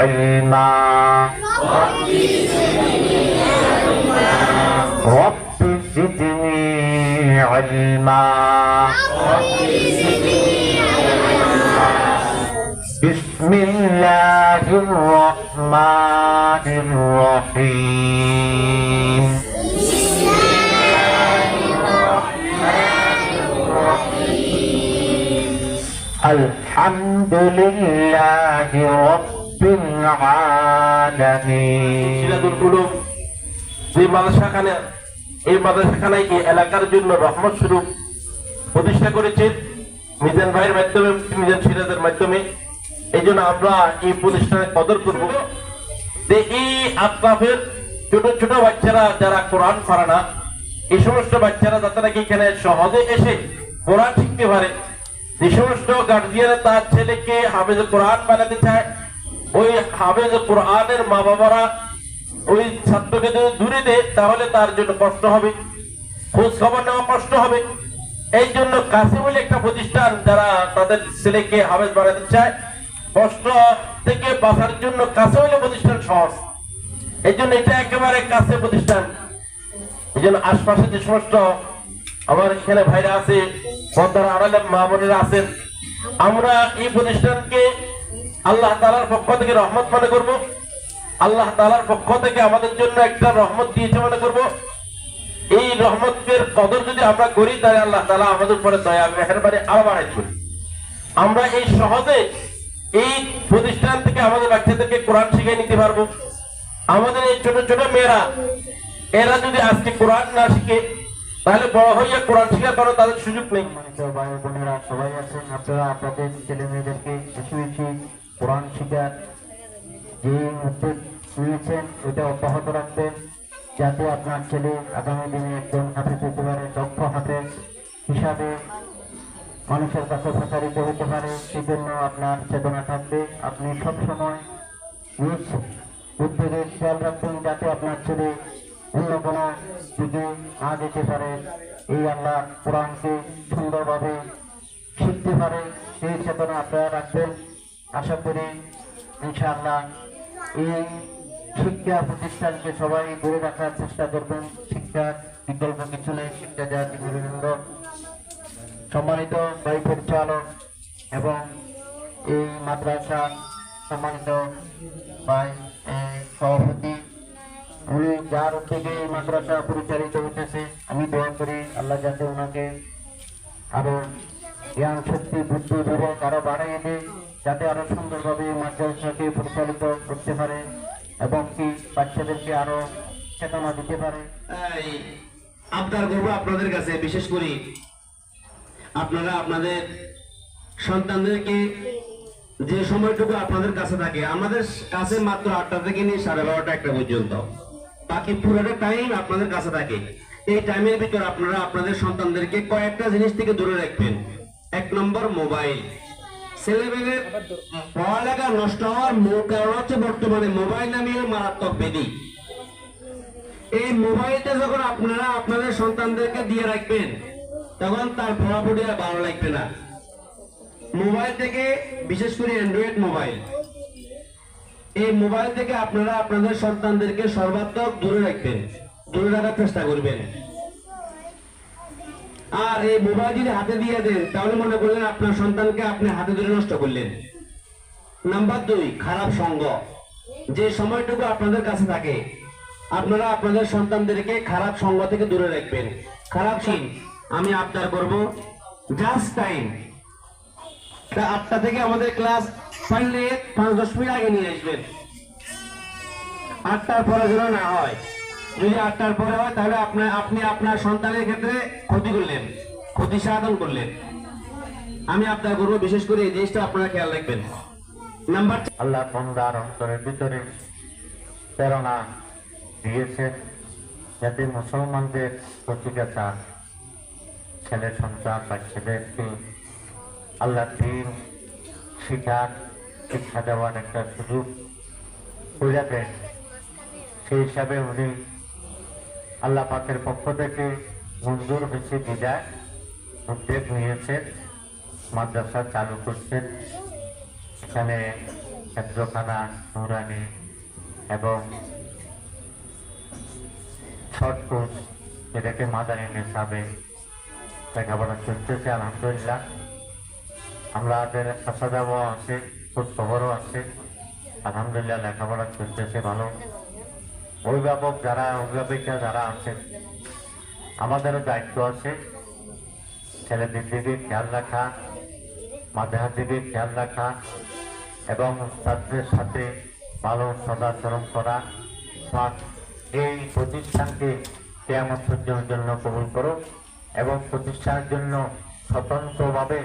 علما رب زدني علما بسم الله الرحمن الرحيم الحمد لله رب العالمين সিরাজুল উলুম যে মাদ্রাসাখানে এই মাদ্রাসাখানায় এই এলাকার জন্য রহমত স্বরূপ প্রতিষ্ঠা করেছেন মিজান ভাইয়ের মাধ্যমে মিজান সিরাজের মাধ্যমে এই জন্য আমরা এই প্রতিষ্ঠানে কদর করব যে এই আত্মাফের ছোট ছোট বাচ্চারা যারা কোরআন পারে না এই সমস্ত বাচ্চারা যাতে নাকি এখানে সহজে এসে কোরআন শিখতে পারে যে সমস্ত গার্জিয়ান তার ছেলেকে হাফেজ কোরআন বানাতে চায় ওই হাফেজ কোরআনের মা বাবারা ওই ছাত্রকে যদি দূরে দেয়, তাহলে তার জন্য কষ্ট হবে। খোঁজ খবর নেওয়া কষ্ট হবে। এই জন্য কাছে বলে একটা প্রতিষ্ঠান যারা তাদের ছেলেকে হাফেজ বাড়াতে চায়, কষ্ট থেকে বাঁচার জন্য কাছে হলে প্রতিষ্ঠান সহজ। এই জন্য এটা একেবারে কাছে প্রতিষ্ঠান। এই জন্য আশপাশে যে সমস্ত আমার এখানে ভাইরা আছে মা বোনেরা আছেন, আমরা এই প্রতিষ্ঠানকে আল্লাহ তালার পক্ষ থেকে রহমত মনে করব। আল্লাহ তালার পক্ষ থেকে আমাদের জন্য একটা রহমত দিয়েছে মনে করব। এই রহমতের কদর যদি আমরা করি, তাহলে আল্লাহ তালা আমাদের উপরে দয়া, মেহরবানি আরও বাড়াই করি আমরা এই সহজে এই প্রতিষ্ঠান থেকে আমাদের বাচ্চাদেরকে কোরআন শিখিয়ে নিতে পারব। আমাদের এই ছোট ছোট মেয়েরা, এরা যদি আজকে কোরআন না শিখে, তাহলে বড় হইয়া কোরআন শিখার কোনো তাদের সুযোগ নেই। ভাই বোনেরা, সবাই আছেন, আপনারা, আপনাদের ছেলে মেয়েদেরকে কোরআন শিখার যে উদ্যোগ নিয়েছেন এটা অব্যাহত রাখবেন, যাতে আপনার ছেলে আগামী দিনে একজন হতে পারে, দক্ষ হাফেজ হিসাবে মানুষের কাছে প্রচারিত হতে পারে সেই জন্য আপনার চেতনা থাকবে। আপনি সবসময় নিজ উদ্যোগে খেয়াল রাখবেন, যাতে আপনার ছেলে অন্য কোনো দিকে না যেতে পারে। এই আল্লাহ কোরআনকে সুন্দরভাবে শিখতে পারে, সেই চেতনা আপনারা রাখবেন। আশা করি ইনশাআল্লাহ এই শিক্ষা প্রতিষ্ঠানকে সবাই ধরে রাখার চেষ্টা করবেন। শিক্ষার বিকল্প কিছু নেই শিক্ষা জাতি বিভিন্ন সম্মানিত ভাই পরিচালক এবং এই মাদ্রাসা সম্মানিত আহ, সভাপতি উনি যার উদ্যোগে এই মাদ্রাসা পরিচালিত হইতেছে আমি দোয়া করি আল্লাহ যাতে ওনাকে আরও জ্ঞান, শক্তি, বুদ্ধি, বিবেক আরও যাতে আরও সুন্দরভাবে মাদ্রাসাকে পরিচালিত করতে পারে এবং কি বাচ্চাদেরকে আরও চেতনা দিতে পারে। আবদার করব আপনাদের কাছে, বিশেষ করে আপনারা আপনাদের সন্তানদেরকে যে সময়টুকু আপনাদের কাছে থাকে, আমাদের কাছে মাত্র আটটা থেকে নিয়ে সাড়ে বারোটা একটা পর্যন্ত। বাকি পুরোটা টাইম আপনাদের কাছে থাকে। এই টাইমের ভিতর আপনারা আপনাদের সন্তানদেরকে কয়েকটা জিনিস থেকে দূরে রাখবেন। এক নম্বর মোবাইল। ছেলেমেয়েদের পড়ালেখা নষ্ট হওয়ার মূল কারণ হচ্ছে বর্তমানে মোবাইল নামীয় মারাত্মক বেদি এই মোবাইলটা যখন আপনারা আপনাদের সন্তানদেরকে দিয়ে রাখবেন তখন তার পড়াপড়ি আর ভালো লাগবে না। মোবাইল থেকে বিশেষ করে অ্যান্ড্রয়েড মোবাইল এই মোবাইল থেকে আপনারা আপনাদের সন্তানদেরকে সর্বাত্মক দূরে রাখবেন দূরে রাখার চেষ্টা করবেন। আর এই মোবাইল যদি হাতে দিয়ে দেন তাহলে মনে করলেন আপনার সন্তানকে আপনি হাতে ধরে নষ্ট করলেন। নাম্বার দুই, খারাপ সঙ্গ। যে সময়টুকু আপনাদের কাছে থাকে, আপনারা আপনাদের সন্তানদেরকে খারাপ সঙ্গ থেকে দূরে রাখবেন। খারাপ সিন আমি আবদার করব। জাস্ট টাইম তা আটটা থেকে আমাদের ক্লাস পারলে পাঁচ দশ মিনিট আগে নিয়ে আসবেন। আটটার পরে যেন না হয়। যদি আটটার পরে হয়, তাহলে আপনার আপনি আপনার সন্তানের ক্ষেত্রে ক্ষতি করলেন, ক্ষতি সাধন করলেন। আমি আপনার করব বিশেষ করে এই জিনিসটা আপনারা খেয়াল রাখবেন। নাম্বার আল্লাহ বন্দার অন্তরের ভিতরে প্রেরণা দিয়েছে যাতে মুসলমানদের প্রতিজ্ঞা ছেলে সন্তান বা ছেলেকে আল্লাহ দিন শিখার শিক্ষা দেওয়ার একটা সুযোগ দেন সেই হিসাবে উনি আল্লাহ পাকের পক্ষ থেকে মঞ্জুর হয়েছে বিদায়। উদ্যোগ নিয়েছেন মাদ্রাসা চালু করছেন এখানে কেন্দ্রখানা নুরানি এবং শর্ট কোর্স যেটাকে মাদারি নিসাবে লেখাপড়া চলতেছে, আলহামদুলিল্লাহ। আমাদের আসা যাওয়া আছে খোঁজ খবরও আছে। আলহামদুলিল্লাহ, লেখাপড়া চলতেছে ভালো। অভিভাবক যারা অভিভাবিকা যারা আছেন, আমাদেরও দায়িত্ব আছে। ছেলেদের দিকে খেয়াল রাখা দিকে খেয়াল রাখা এবং তাদের সাথে ভালো সদাচরণ করা। এই প্রতিষ্ঠানকে কেয়ামত পর্যন্ত জন্য কবুল করো এবং প্রতিষ্ঠানের জন্য স্বতন্ত্রভাবে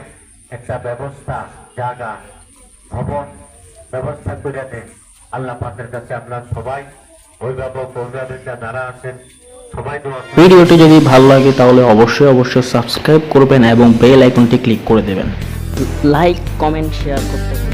একটা ব্যবস্থা, জায়গা, ভবন, ব্যবস্থা করে দেন। আল্লাহ পাকের কাছে আপনার সবাই ভিডিওটি যদি ভালো লাগে তাহলে অবশ্যই অবশ্যই সাবস্ক্রাইব করবেন এবং বেল আইকনটি ক্লিক করে দেবেন লাইক কমেন্ট শেয়ার করতে।